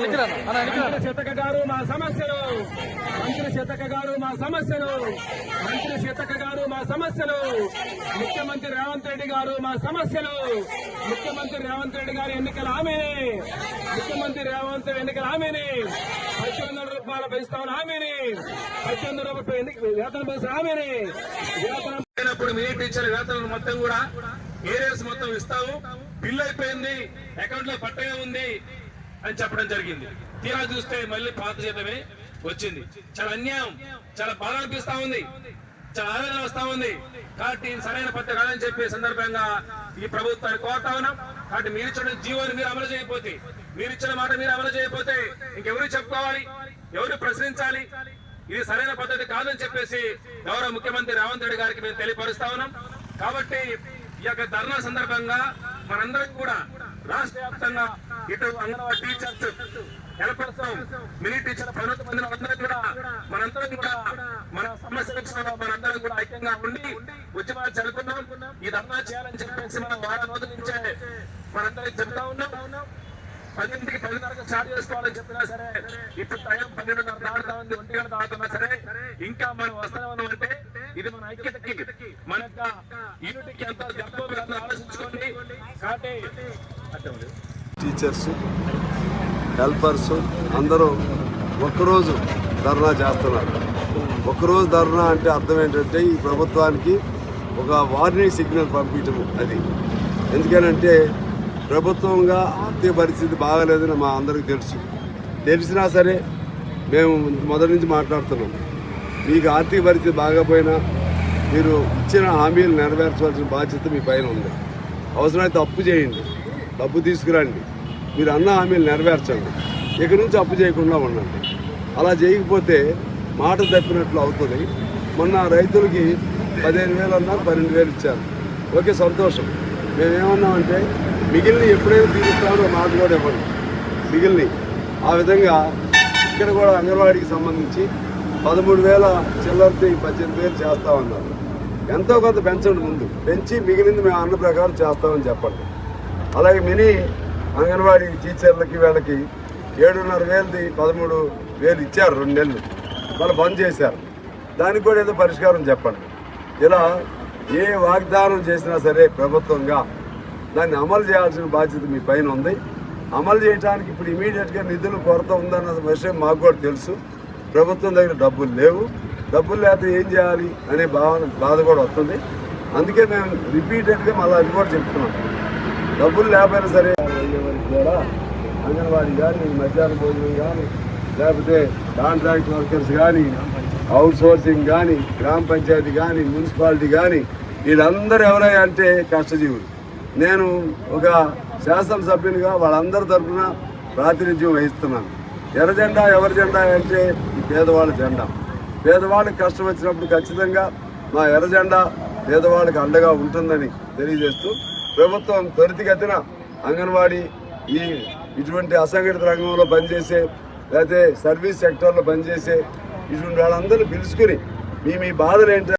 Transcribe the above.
మంత్రి శతక గారు మా సమస్యలు. మంత్రి శతక గారు మా సమస్యలు. మంత్రి శతక గారు మా సమస్యలు. ముఖ్యమంత్రి రేవంత్ రెడ్డి గారు మా సమస్యలు. ముఖ్యమంత్రి రేవంత్ రెడ్డి గారు ఎన్నికల హామీని. ముఖ్యమంత్రి రేవంత్ రెడ్డి ఎన్నికల హామీని. పద్దెనిమిది వందల రూపాయల పెంచుతామని హామీని. పద్దెనిమిది వందల రూపాయల వేతన పెంచిన హామీని. వేతనం అయినప్పుడు మీ టీచర్ వేతనం మొత్తం కూడా ఏరియాస్ మొత్తం ఇస్తాము బిల్ అయిపోయింది. అకౌంట్లో పట్టగా ఉంది. అని చెప్పడం జరిగింది. తీరా చూస్తే మళ్ళీ పాత జీతమే వచ్చింది. చాలా అన్యాయం చాలా బాధ అనిపిస్తా ఉంది. చాలా ఆవేదన వస్తా ఉంది. కాబట్టి సరైన పద్ధతి కాదని చెప్పే సందర్భంగా ఈ ప్రభుత్వాన్ని కోరుతా ఉన్నాం. కాబట్టి మీరు ఇచ్చిన జీవోని మీరు అమలు చేయకపోతే మీరు ఇచ్చిన మాట మీరు అమలు చేయకపోతే ఇంకెవరు చెప్పుకోవాలి? ఎవరు ప్రశ్నించాలి? ఇది సరైన పద్ధతి కాదని చెప్పేసి గౌరవ ముఖ్యమంత్రి రేవంత్ రెడ్డి గారికి మేము తెలియపరుస్తా ఉన్నాం. కాబట్టి ఈ యొక్క ధర్నా సందర్భంగా మనందరికి కూడా రాష్ట్ర వ్యాప్తంగా ఇటు anganwadi teachers helpers mini teacher పన్నెండు పొందిన అందరం కూడా మనందరం కూడా మన సమస్య విషయంలో మనందరం కూడా ఐక్యంగా ఉండి ఉద్యమాలు జరుపుకున్నాం ఈ చేయాలని చెప్పేసి మనం వారం రోజుల నుంచే మనందరికి చెప్తా ఉన్నాం. పదింటికి పదిన్నరకు స్టార్ట్ చేసుకోవాలని చెప్పినా సరే ఇప్పుడు టైం పన్నెండున్నర దాడుతా ఉంది ఒంటి గంట దాడుతున్నా సరే ఇంకా మనం వస్తామని అంటే ఇది మన ఐక్యతకి మన యొక్క యూనిటీకి ఎంత దెబ్బ ఆలోచించుకోండి. టీచర్స్ హెల్పర్స్ అందరూ ఒక్కరోజు ధర్నా చేస్తున్నారు. ఒకరోజు ధర్నా అంటే అర్థం ఏంటంటే ఈ ప్రభుత్వానికి ఒక వార్నింగ్ సిగ్నల్ పంపించడం అది. ఎందుకనంటే ప్రభుత్వంగా ఆర్థిక పరిస్థితి బాగాలేదని మా అందరికీ తెలుసు. తెలిసినా సరే మేము మొదటి నుంచి మాట్లాడుతున్నాం. మీకు ఆర్థిక పరిస్థితి బాగపోయినా మీరు ఇచ్చిన హామీలు నెరవేర్చవలసిన బాధ్యత మీ పైన ఉంది. అవసరమైతే అప్పు చేయండి. డబ్బు తీసుకురండి. మీరు అన్న హామీలు నెరవేర్చండి. ఇక నుంచి అప్పు చేయకుండా ఉండండి. అలా చేయకపోతే మాట తప్పినట్లు అవుతుంది. మొన్న రైతులకి పదిహేను వేలు అన్నారు పన్నెండు వేలు ఇచ్చారు. ఓకే సంతోషం. మేమేమన్నామంటే మిగిలిన ఎప్పుడైనా తీరుస్తామో మాట కూడా ఇవ్వండి. మిగిలిన ఆ విధంగా ఇక్కడ కూడా అంగన్వాడీకి సంబంధించి పదమూడు వేల చిల్లరది పద్దెనిమిది వేలు చేస్తామన్నారు ఎంతో కొంత పెంచండి ముందు. పెంచి మిగిలింది మేము అన్న ప్రకారం చేస్తామని చెప్పండి. అలాగే మినీ అంగన్వాడీ టీచర్లకి వీళ్ళకి ఏడున్నర వేలది పదమూడు వేలు ఇచ్చారు రెండు నెలలు. వాళ్ళు బంద్ చేశారు. దానికి కూడా ఏదో పరిష్కారం చెప్పండి. ఇలా ఏ వాగ్దానం చేసినా సరే ప్రభుత్వంగా దాన్ని అమలు చేయాల్సిన బాధ్యత మీ పైన ఉంది. అమలు చేయడానికి ఇప్పుడు ఇమీడియట్గా నిధులు కొరత ఉందన్న విషయం మాకు కూడా తెలుసు. ప్రభుత్వం దగ్గర డబ్బులు లేవు. డబ్బులు లేకపోతే ఏం చేయాలి అనే భావన బాధ కూడా వస్తుంది. అందుకే మేము రిపీటెడ్గా మళ్ళీ అది కూడా చెప్తున్నాం డబ్బులు లేకపోయినా సరే వరకు కూడా అంగన్వాడీ కానీ మధ్యాహ్న భోజనం కానీ లేకపోతే కాంట్రాక్ట్ వర్కర్స్ కానీ అవుట్ సోర్సింగ్ కానీ గ్రామ పంచాయతీ కానీ మున్సిపాలిటీ కానీ వీళ్ళందరూ ఎవరై అంటే కష్టజీవులు. నేను ఒక శాసనసభ్యునిగా వాళ్ళందరి తరఫున ప్రాతినిధ్యం వహిస్తున్నాను. ఎర్ర జెండా ఎవరి జెండా అంటే ఈ పేదవాళ్ళ జెండా. పేదవాళ్ళకి కష్టం వచ్చినప్పుడు ఖచ్చితంగా మా ఎర్రజెండా పేదవాళ్ళకి అండగా ఉంటుందని తెలియజేస్తూ ప్రభుత్వం త్వరితగతిన అంగన్వాడీ ఈ ఇటువంటి అసంఘటిత రంగంలో పనిచేసే లేకపోతే సర్వీస్ సెక్టర్లో పనిచేసే ఇటువంటి వాళ్ళందరినీ పిలుచుకుని మీ మీ బాధలు ఏంటో